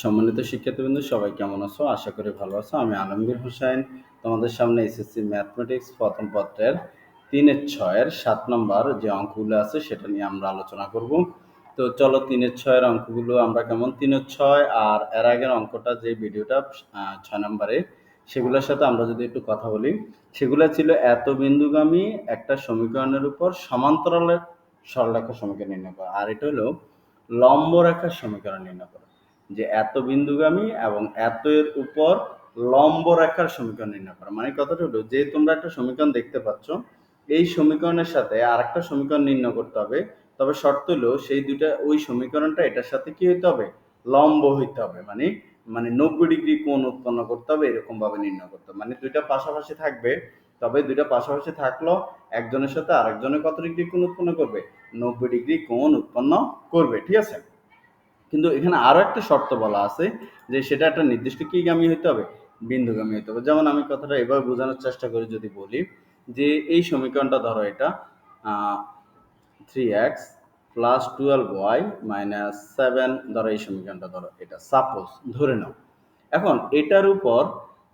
সম্মানিত শিক্ষার্থীবৃন্দ, সবাই কেমন আছো? আশা করি ভালো আছো। আমি আলমগীর হোসেন, তোমাদের সামনে এসএসসি ম্যাথমেটিক্স প্রথম পত্রের তিনের ছয়ের সাত নম্বর যে অঙ্কগুলো আছে সেটা নিয়ে আমরা আলোচনা করব। তো চলো তিনের ছয়ের অঙ্কগুলো আমরা কেমন? তিনের ছয় আর এর আগের অঙ্কটা যে ভিডিওটা ছয় নম্বরে, সেগুলোর সাথে আমরা যদি একটু কথা বলি, সেগুলো ছিল এত বিন্দুগামী একটা সমীকরণের উপর সমান্তরালের সরলরেখা সমীকরণ নির্ণয় করা। আর এটা হলো লম্ব রেখার সমীকরণ নির্ণয় করা। যে এত বিন্দুগামী এবং এত এর উপর লম্ব রেখার সমীকরণ নির্ণয় করা। মানে কথাটা হলো, যে তোমরা একটা সমীকরণ দেখতে পাচ্ছ, এই সমীকরণের সাথে আরেকটা সমীকরণ নির্ণয় করতে হবে। তবে শর্ত হলো, সেই দুইটা, ওই সমীকরণটা এটার সাথে কি হইতে হবে? লম্ব হইতে হবে। মানে মানে নব্বই ডিগ্রি কোণ উৎপন্ন করতে হবে এরকম ভাবে নির্ণয় করতে হবে। মানে দুইটা পাশাপাশি থাকবে, তবে দুইটা পাশাপাশি থাকল, একজনের সাথে আরেকজনের কত ডিগ্রি কোণ উৎপন্ন করবে? নব্বই ডিগ্রি কোণ উৎপন্ন করবে, ঠিক আছে? কিন্তু এখানে আরও একটা শর্ত বলা আছে যে সেটা একটা নির্দিষ্ট কি গামী হইতে হবে, বিন্দুগামী হইতে হবে। যেমন আমি কথাটা এভাবে বোঝানোর চেষ্টা করি যদি বলি যে এই সমীকরণটা ধরো এটা three x plus twelve y minus seven ধরো এই সমীকরণটা ধরো এটা। সাপোজ ধরে নাও। এখন এটার উপর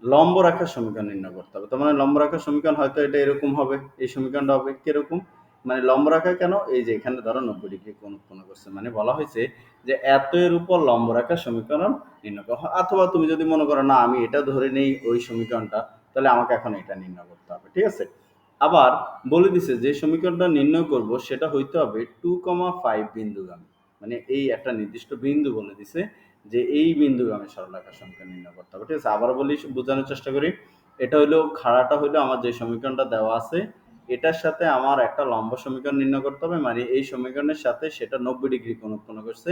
লম্ব রেখার সমীকরণ নির্ণয় করতে হবে। তার মানে লম্ব রেখার সমীকরণ হয়তো এটা এরকম হবে, এই সমীকরণটা হবে কীরকম? মানে লম্ব রাখা কেন? এই যে এখানে ধরো নব্বই ডিগ্রি কোণ উৎপন্ন করছে মানে বলা হয়েছে যে এত এর উপর লম্ব রেখার সমীকরণ নির্ণয় করা। হয়। অথবা তুমি যদি মনে করো, না, আমি এটা ধরে নেই ওই সমীকরণটা, তাহলে আমাকে এখন এটা নির্ণয় করতে হবে, ঠিক আছে? আবার বলে দিছে যে সমীকরণটা নির্ণয় করব সেটা হইতে হবে টু কমা ফাইভ বিন্দুগামী মানে এই একটা নির্দিষ্ট বিন্দু বলে দিছে যে এই বিন্দুগামী সরলরেখার সমীকরণ নির্ণয় করতে হবে, ঠিক আছে? আবার বলি, বোঝানোর চেষ্টা করি। এটা হইল, খাড়াটা হইল আমার যে সমীকরণটা দেওয়া আছে এটার সাথে আমার একটা লম্ব সমীকরণ নির্ণয় করতে হবে। মানে এই সমীকরণের সাথে সেটা নব্বই ডিগ্রি কোণ উৎপন্ন করছে।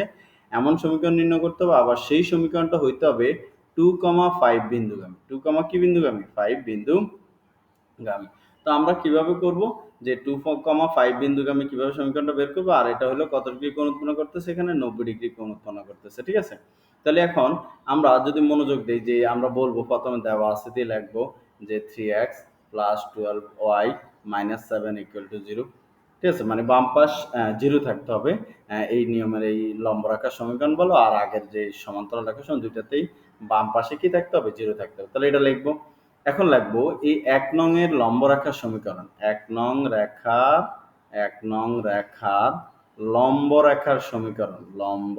এমন সমীকরণ নির্ণয় করতে হবে, আবার সেই সমীকরণটা হইতে হবে টু কমা ফাইভ বিন্দুগামী। টু কমা কি বিন্দুগামী? ফাইভ বিন্দুগামী। তো আমরা কীভাবে করব যে টু কমা ফাইভ বিন্দুগামী কীভাবে সমীকরণটা বের করব? আর এটা হলো কত ডিগ্রি কোণ উৎপন্ন করতেছে এখানে? নব্বই ডিগ্রি কোণ উৎপন্ন করতেছে, ঠিক আছে? তাহলে এখন আমরা যদি মনোযোগ দিই যে আমরা বলব প্রথমে দেওয়া আছে, দিয়ে লিখব যে three x plus twelve y minus seven equal to zero ঠিক আছে? মানে বাম পাশ জিরো থাকতে হবে। এই নিয়মের এই লম্ব রাখার সমীকরণ বলো, আর আগের যে সমান্তরাল রাখার সময় দুইটাতেই বাম পাশে কি থাকতে হবে? জিরো থাকতে হবে। তাহলে এটা লিখব। এখন লিখব, এই এক নং এর লম্ব রেখার সমীকরণ, এক নং রেখার, এক নং রেখার লম্ব রেখার সমীকরণ। লম্ব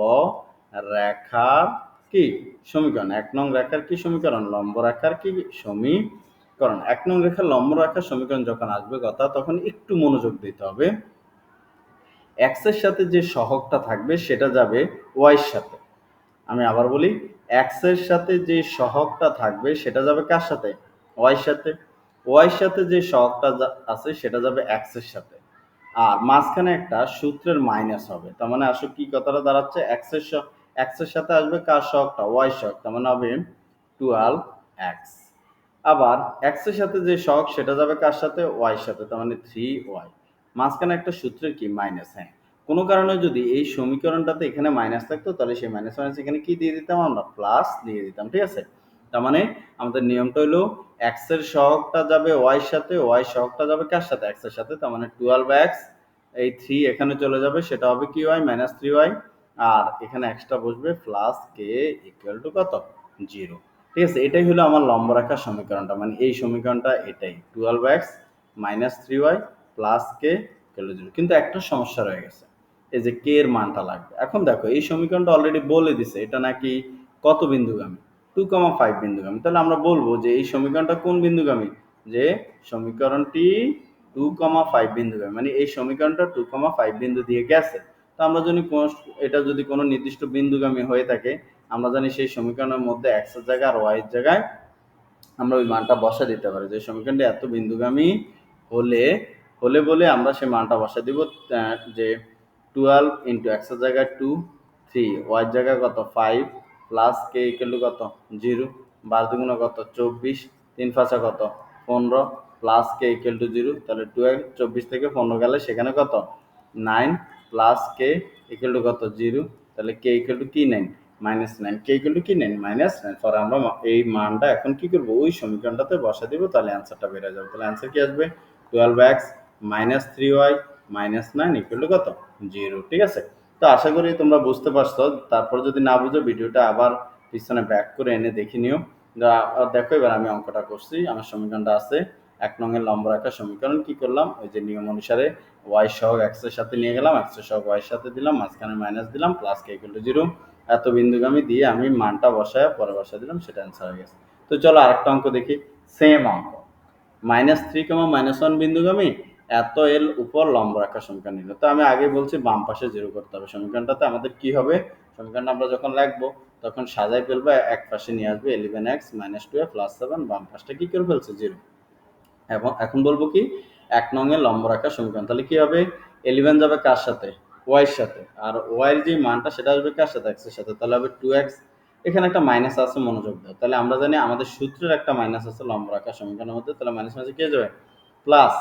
রেখার কি? সমীকরণ। এক নং রেখার কি সমীকরণ? লম্ব রেখার কি? সমীকরণ এক নং রেখার লম্ব রেখার সমীকরণ যখন আসবে কথা, তখন একটু মনোযোগ দিতে হবে। এক্সের সাথে যে সহগটা থাকবে, সেটা যাবে ওয়াই এর সাথে। আমি আবার বলি এক্সের সাথে যে সহগটা থাকবে, সেটা যাবে কার সাথে? ওয়াই এর সাথে। ওয়াই এর সাথে যে সহগটা আছে, সেটা যাবে এক্সের সাথে। আর মাঝখানে একটা সূত্রের মাইনাস হবে। তার মানে আসলে কি কথাটা দাঁড়াচ্ছে? এক্সের এক্সের সাথে আসবে কার সহগটা? ওয়াই সহগ তার মানে হবে টুয়েলভ এক্স আবার এক্সের সাথে যে শখ সেটা যাবে কার সাথে? ওয়াই এর সাথে, তার মানে থ্রি ওয়াই মাঝখানে একটা সূত্রের কি? মাইনাস হ্যাঁ। কোনো কারণে যদি এই সমীকরণটাতে এখানে মাইনাস থাকতো, তাহলে সেই মাইনাস মাইনাস এখানে কি দিয়ে দিতাম আমরা? প্লাস দিয়ে দিতাম, ঠিক আছে? তার মানে আমাদের নিয়মটা হলো এক্সের সহগটা যাবে ওয়াই এর সাথে ওয়াই সহগটা যাবে কার সাথে? এক্সের সাথে, তার মানে টুয়েলভ এক্স এই থ্রি এখানে চলে যাবে, সেটা হবে কি ওয়াই মাইনাস থ্রি ওয়াই আর এখানে এক্সট্রা বসবে প্লাস কে ইকুয়াল টু কত? জিরো ঠিক আছে, এটাই হলো আমার লম্ব রেখার সমীকরণটা। মানে এই সমীকরণটা এটাই। Twelve x minus three y plus k zero কিন্তু একটা সমস্যা রয়ে গেছে, এই যে কে এর মানটা লাগবে। এখন দেখো, এই সমীকরণটা অলরেডি বলে দিছে, এটা নাকি কত বিন্দুগামী? Two comma five বিন্দুগামী। তাহলে আমরা বলব যে এই সমীকরণটা কোন বিন্দুগামী? যে সমীকরণটি টু কমা ফাইভ বিন্দুগামী। মানে এই সমীকরণটা টু কমা ফাইভ বিন্দু দিয়ে গেছে। তো আমরা যদি এটা যদি কোনো নির্দিষ্ট বিন্দুগামী হয়ে থাকে আমরা জানি সেই সমীকরণের মধ্যে এক্সের জায়গায় আর ওয়াই এর জায়গায় আমরা ওই মানটা বসা দিতে পারি। যে সমীকরণটি এত বিন্দুগামী হলে হলে বলে আমরা সেই মানটা বসা দিব যে টুয়েলভ ইন্টু এক্সের জায়গায় টু থ্রি ওয়াইয়ের জায়গায় কত five plus k equal to কত জিরো বার দুগুণ কত চব্বিশ, তিন পাঁচা কত পনেরো plus k equal to zero তাহলে টুয়েলভ চব্বিশ থেকে পনেরো গেলে সেখানে কত? Nine plus k equal to কত জিরো তাহলে কে ইকুয়াল টু কি nine minus nine. K equal to nine minus nine. পরে আমরা এই মানটা এখন কি করব? ওই সমীকরণটাতে বসা দিব, তাহলে অ্যান্সারটা বেড়ে যাবে। তাহলে অ্যান্সার কি আসবে? Twelve x minus three y minus nine equal কত? জিরো ঠিক আছে? তো আশা করি তোমরা বুঝতে পারছ। তারপর যদি না বুঝো, ভিডিওটা আবার পিছনে ব্যাক করে এনে দেখে নিও। দেখো, এবার আমি অঙ্কটা করছি। আমার সমীকরণটা আছে। এক নঙের লম্ব রাখা সমীকরণ কি করলাম? ওই যে নিয়ম অনুসারে ওয়াই সহ এক্সের সাথে নিয়ে গেলাম। এক্স সহ ওয়াই এর সাথে দিলাম। মাঝখানে মাইনাস দিলাম plus k equal to zero এত বিন্দুগামী দিয়ে আমি মানটা বসায় পরে বসায় দিলাম, সেটা অ্যান্সার হয়ে গেছে। তো চলো আরেকটা অঙ্ক দেখি। সেম অঙ্ক। Minus three comma minus one বিন্দুগামী, এত এল উপর লম্ব রাখা সমীকরণ নিল। তো আমি আগে বলছি, বাম পাশে জিরো করতে হবে। সমীকরণটাতে আমাদের কি হবে? সমীকরণটা আমরা যখন লিখব, তখন সাজাই ফেলব, এক পাশে নিয়ে আসবে eleven x minus two plus seven বাম পাশটা কি করে ফেলছে? জিরো এবং এখন বলব কি, এক নঙে লম্ব রাখা সমীকরণ। তাহলে কি হবে? ইলেভেন যাবে কার সাথে? ওয়াই এর সাথে। আর ওয়াইয়ের যে মানটা, সেটা আসবে কার সাথে? এক্সের সাথে। তাহলে হবে টু এক্স এখানে একটা মাইনাস আছে, মনোযোগ দাও। তাহলে আমরা জানি আমাদের সূত্রের একটা মাইনাস আছে লম্বা রাখা সমীকরণের মধ্যে। তাহলে মাইনাস মাইনাসে কে যাবে? Plus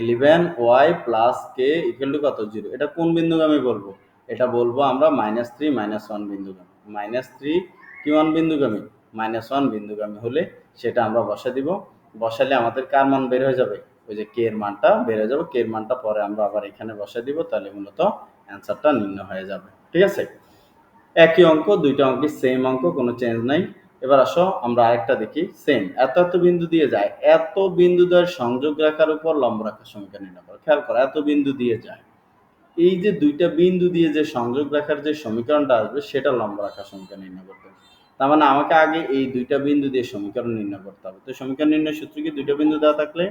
eleven y plus k equal to কত? জিরো এটা কোন বিন্দুগামী বলব? এটা বলব আমরা মাইনাস থ্রি মাইনাস ওয়ান বিন্দুগামী মাইনাস থ্রি কি ওয়ান বিন্দুগামী মাইনাস ওয়ান বিন্দুগামী হলে সেটা আমরা বসা দিব। বসালে আমাদের কার মান বের হয়ে যাবে? ওই যে কে এর মানটা বের হয়ে যাবে। কে এর মানটা পরে আমরা আবার এখানে বসাই দিব। তাহলে মূলত অ্যান্সারটা নির্ণয় হয়ে যাবে, ঠিক আছে? একই অঙ্ক, দুইটা অঙ্কের সেম অঙ্ক, কোনো চেঞ্জ নাই। এবার আসো, আমরা আরেকটা দেখি সেম এত এত বিন্দু দিয়ে যায়, এত বিন্দু দ্বয়ের সংযোগ রেখার উপর লম্ব রেখার সমীকরণ নির্ণয় করো। খেয়াল করো, এত বিন্দু দিয়ে যায়। এই যে দুইটা বিন্দু দিয়ে যে সংযোগ রেখার যে সমীকরণটা আসবে, সেটা লম্ব রেখার সমীকরণ নির্ণয় করতে হবে। তার মানে আমাকে আগে এই দুইটা বিন্দু দিয়ে সমীকরণ নির্ণয় করতে হবে। তো সমীকরণ নির্ণয় সূত্র কি? দুইটা বিন্দু দেওয়া থাকলে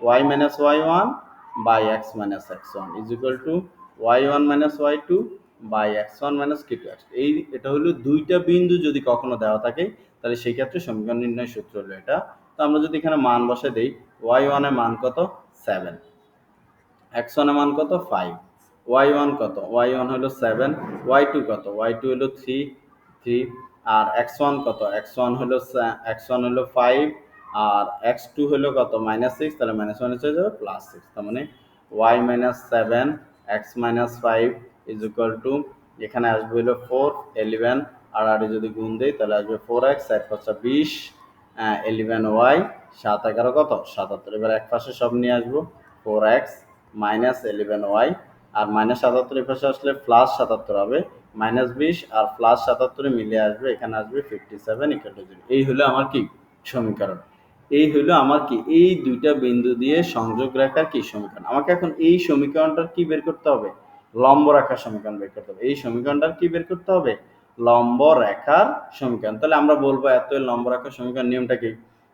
y minus y one by x minus x one is equal to y one minus y two by x one minus k two x এই এটা হলো দুইটা বিন্দু যদি কখনো দেওয়া থাকে, তাহলে সেই ক্ষেত্রে সমীকরণ নির্ণয় সূত্র হলো এটা। তো আমরা যদি এখানে মান বসে দেই ওয়াই ওয়ানের মান কত? সেভেন এক্স ওয়ানের মান কত? ফাইভ ওয়াই ওয়ান কত? ওয়াই ওয়ান হলো সেভেন ওয়াই টু কত? ওয়াই টু হলো থ্রি থ্রি আর এক্স ওয়ান কত? এক্স ওয়ান হলো এক্স ওয়ান হলো ফাইভ আর এক্স টু হলো কত? মাইনাস সিক্স তাহলে মাইনাস ওয়ান হয়ে যাবে প্লাস সিক্স তার মানে y minus seven x minus five is equal to এখানে আসবে হলো ফোর এলিভেন আর আর যদি গুণ দেই, তাহলে আসবে ফোর এক্স এক পাঁচটা বিশ এলিভেন ওয়াই সাত এগারো কত? সাতাত্তর এবার এক পাশে সব নিয়ে আসব four x minus eleven y আর মাইনাস সাতাত্তর পাশে আসলে প্লাস সাতাত্তর হবে মাইনাস বিশ, আর প্লাস সাতাত্তরে মিলে আসবে, এখানে আসবে fifty seven equal to zero এই হলো আমার কি? সমীকরণ। এই হলো আমার কি, এই দুইটা বিন্দু দিয়ে সংযোগ রেখার কি সমীকরণ? আমাকে এখন এই সমীকরণটার কি বের করতে হবে? লম্ব রেখার সমীকরণ বের করতে হবে। এই সমীকরণটার কি বের করতে হবে? লম্ব রেখার সমীকরণ। তাহলে আমরা বলব এত লম্ব রেখার সমীকরণ নিয়মটা কি?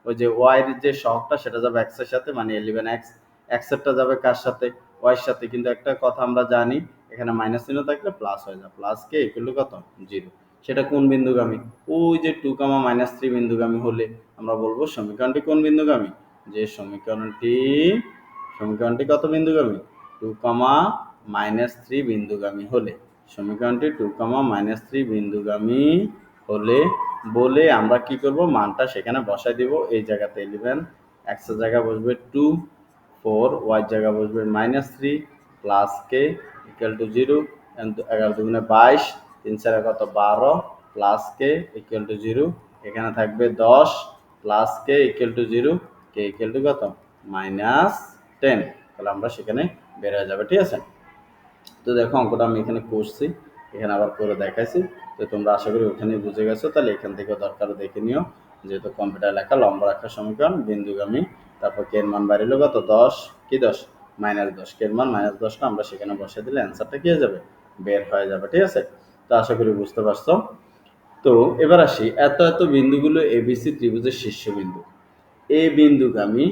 ওই যে ওয়াই এর যে সহগটা, সেটা যাবে এক্সের সাথে মানে ইলেভেন এক্স এক্সেরটা যাবে কার সাথে? ওয়াই এর সাথে। কিন্তু একটা কথা আমরা জানি, এখানে মাইনাস চিহ্ন থাকলে প্লাস হয়ে যায় প্লাস কে টু কত? জিরো সেটা কোন বিন্দুগামী? ওই যে টু কামা মাইনাস থ্রি বিন্দুগামী হলে আমরা বলব সমীকরণটি কোন বিন্দুগামী? যে সমীকরণটি সমীকরণটি কত বিন্দুগামী? টু কামা মাইনাস থ্রি বিন্দুগামী হলে। সমীকরণটি টু কামা মাইনাস থ্রি বিন্দুগামী হলে বলে আমরা কি করব? মানটা সেখানে বসাই দিব। এই জায়গাতে ইলেভেন এক্সের জায়গা বসবে টু ফোর ওয়াই জায়গা বসবে minus three plus k equal to zero এগারো দুগুণে বাইশ তিন চারে কত? বারো plus k equal to zero এখানে থাকবে দশ plus k equal to zero k equal to কত? মাইনাস টেন তাহলে আমরা সেখানে বের হয়ে যাবে, ঠিক আছে? তো দেখো, অঙ্কটা আমি এখানে করছি। এখানে আবার করে দেখাইছি। তো তোমরা আশা করি ওখানে বুঝে গেছো। তাহলে এখান থেকে দরকার দেখে নিও। যেহেতু কম্পিউটার লেখা, লম্বা রাখার সমীকরণ, বিন্দুগামী। তারপর কের মান বাড়িলো কত? দশ। কি দশ? মাইনাস দশ। কের মান মাইনাস দশটা আমরা সেখানে বসে দিলে অ্যান্সারটা কি হয়ে যাবে? বের হয়ে যাবে, ঠিক আছে? তো আশা করি বুঝতে পারছ। তো এবার আসি, এত এত বিন্দুগুলো এবিসি ত্রিভুজের শীর্ষবিন্দু। এ বিন্দুগামী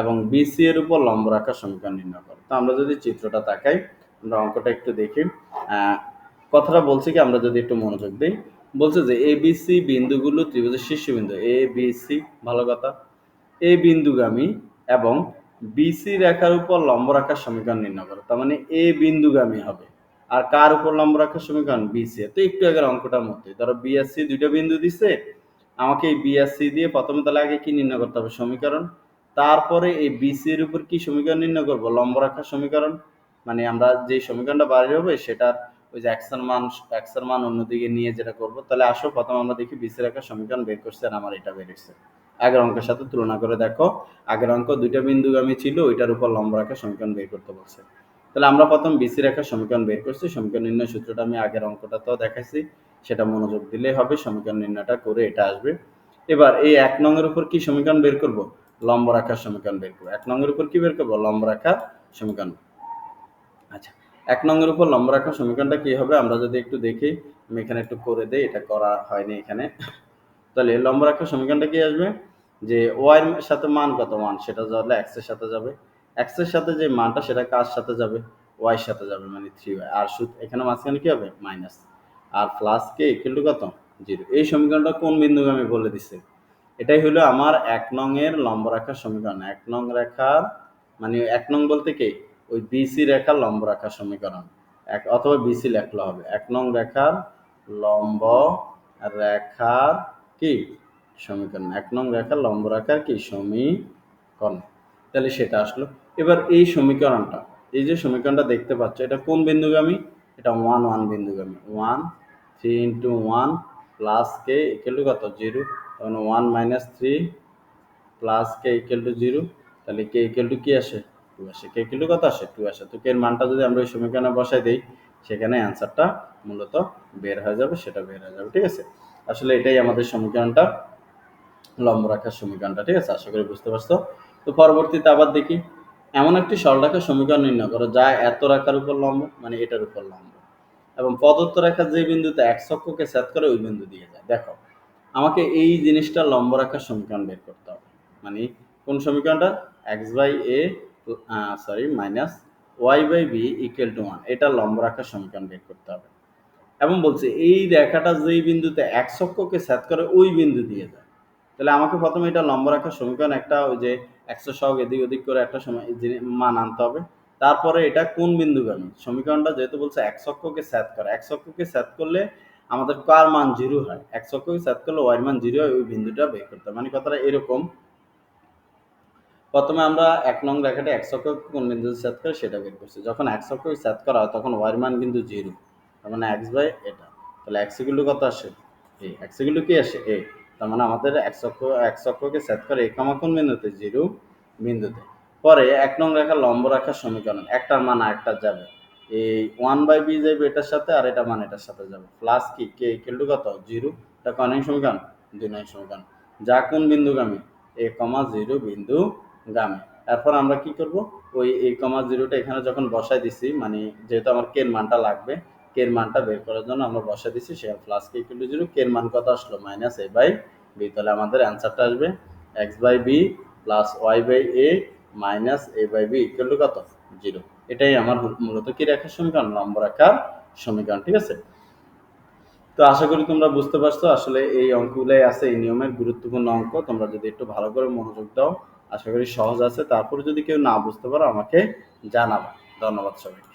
এবং বিসি এর উপর লম্ব রাখার সমীকরণ নির্ণয় করো। তো আমরা যদি চিত্রটা তাকাই, আমরা অঙ্কটা একটু দেখি। কথাটা বলছি কি, আমরা যদি একটু মনোযোগ দিই। বলছে যে এ বিসি বিন্দুগুলো ত্রিভুজের শীর্ষবিন্দু। এ বিসি ভালো কথা। এ বিন্দুগামী এবং বিসি রেখার উপর লম্ব রাখার সমীকরণ নির্ণয় করো। তার মানে এ বিন্দুগামী হবে। আর কার উপর লম্ব রাখার সমীকরণ? বিসি তো একটু আগের অঙ্কটার মধ্যে। ধরো বিএসসি দুইটা বিন্দু দিছে, আমাকে এই বিএসসি দিয়ে প্রথমে তাহলে আগে কি নির্ণয় করতে হবে? সমীকরণ। তারপরে এই বিসি এর উপর কি সমীকরণ নির্ণয় করব? লম্ব রাখার সমীকরণ। মানে আমরা যে সমীকরণটা বাইরে হবে, সেটার ওই যে এক্সের মান এক্সের মান অন্যদিকে নিয়ে যেটা করব, তাহলে আসো, প্রথম আমরা দেখি বিসি রেখার সমীকরণ বের করছে আর আমার এটা বের হচ্ছে আগের অঙ্কের সাথে তুলনা করে দেখো। আগের অঙ্ক দুইটা বিন্দুগামী ছিল, ওইটার উপর লম্ব রাখার সমীকরণ বের করতে বলছে। তাহলে আমরা প্রথম বিসি রেখার সমীকরণ বের করছি। সমীকরণ নির্ণয় সূত্রটা আমি আগের অঙ্কটাতেও দেখাইছি। সেটা মনোযোগ দিলেই হবে, সমীকরণ নির্ণয়টা করে এটা আসবে। এবার এই এক নংয়ের উপর কি সমীকরণ বের করব? লম্ব রাখার সমীকরণ বের করব। এক নংয়ের উপর কি বের করব? লম্ব রাখার সমীকরণ। আচ্ছা এক নংয়ের উপর লম্ব রাখার সমীকরণটা কি হবে? আমরা যদি একটু দেখি, আমি এখানে একটু করে দেই, এটা করা হয়নি এখানে। তাহলে লম্ব রাখার সমীকরণটা কি আসবে? যে ওয়াই এর সাথে মান কত? মান, সেটা যাবে এক্সের সাথে যাবে। এক্সের সাথে যে মানটা, সেটা কার সাথে যাবে? ওয়াই সাথে যাবে মানে থ্রি ওয়াই আর শুধু এখানে মাঝখানে কি হবে? মাইনাস আর প্লাস কে ইকুয়াল টু কত? জিরো এই সমীকরণটা কোন বিন্দুকে আমি বলে দিচ্ছি এটাই হলো আমার এক নং এর লম্ব রেখার সমীকরণ। এক নং রেখার মানে এক নং বলতে কি? ওই বিসি রেখার লম্ব রেখার সমীকরণ। এক, অথবা বিসি লেখলে হবে। এক নং রেখার লম্ব রেখার কি? সমীকরণ। এক নং রেখার লম্ব রেখার কি? সমীকরণ। তাহলে সেটা আসলো। এবার এই সমীকরণটা, এই যে সমীকরণটা দেখতে পাচ্ছ, এটা কোন বিন্দুগামী? এটা one one বিন্দুগামী। One three into one plus k equal to কত? জিরো তখন one minus three plus k equal to zero তাহলে কে ইকুয়াল টু কি আসে? টু আসে। কে ইকুয়াল টু কত আসে? টু আসে। তো কে এর মানটা যদি আমরা ওই সমীকরণে বসাই দিই, সেখানে অ্যান্সারটা মূলত বের হয়ে যাবে, সেটা বের হয়ে যাবে। ঠিক আছে? আসলে এটাই আমাদের সমীকরণটা, লম্ব রাখার সমীকরণটা। ঠিক আছে? আশা করি বুঝতে পারছ। তো পরবর্তীতে আবার দেখি। এমন একটি সরলরেখার সমীকরণ নির্ণয় করো যা এত রেখার উপর লম্ব মানে এটার উপর লম্ব। এবং প্রদত্ত রেখার যে বিন্দুতে এক অক্ষকে সেট করে ওই বিন্দু দিয়ে যায়। দেখো, আমাকে এই জিনিসটা লম্ব রাখার সমীকরণ বের করতে হবে। মানে কোন সমীকরণটা? X by a sorry minus y by b equal to one এটা লম্ব রাখার সমীকরণ বের করতে হবে। এবং বলছে, এই রেখাটা যেই বিন্দুতে এক অক্ষকে সেট করে ওই বিন্দু দিয়ে যায়। তাহলে আমাকে প্রথমে এটা লম্ব রাখার সমীকরণ একটা ওই যে একশো সহগ এদিক ওদিক করে একটা সময় মান আনতে হবে। তারপরে এটা কোন বিন্দুগামী? সমীকরণটা যেহেতু বলছে এক সেট করে। এক সেট করলে আমাদের কার মান জিরো হয়। এক সেট করলে ওয়াই মান জিরো হয়, ওই বিন্দুটা বের করতে মানে কথাটা এরকম। প্রথমে আমরা এক নং রেখাটা এক অক্ষকে কোন বিন্দুতে সেট করে সেটা বের করছি। যখন এক অক্ষকে সেট করা হয়, তখন ওয়াই মান কিন্তু জিরো তার মানে এক্স বাই এটা। তাহলে এক্স কত আসে? এ এক্স কি আসে? এ তার মানে আমাদের এক অক্ষ এক অক্ষকে সেট করে এ কোন বিন্দুতে, জিরো বিন্দুতে। পরে এক নং রেখা লম্ব রাখার সমীকরণ, একটার মান আরেকটার যাবে। এই ওয়ান বাই বি যাবে এটার সাথে আর এটা মান এটার সাথে যাবে। প্লাস কি? কে ইকুয়াল টু কত? জিরো। এটা কয় নং সমীকরণ? দুই নং সমীকরণ। যা কোন বিন্দুগামী? এ কমা জিরো বিন্দু গামী এরপর আমরা কি করব? ওই এই কমা জিরোটা এখানে যখন বসাই দিছি মানে যেহেতু আমার কের মানটা লাগবে কের মানটা বের করার জন্য আমরা বসাই দিছি সে plus k equal to zero কের মান কত আসলো? মাইনাস এ বাই বি তাহলে আমাদের অ্যান্সারটা আসবে x by b plus y by a minus a by b equal to কত? জিরো এটাই আমার মূলত কি রেখার সমীকরণ? লম্ব রেখার সমীকরণ, ঠিক আছে? তো আশা করি তোমরা বুঝতে পারছ, আসলে এই অঙ্কগুলাই আছে, এই নিয়মের গুরুত্বপূর্ণ অঙ্ক। তোমরা যদি একটু ভালো করে মনোযোগ দাও, আশা করি সহজ আছে। তারপরে যদি কেউ না বুঝতে পারো, আমাকে জানাবা। ধন্যবাদ সবাই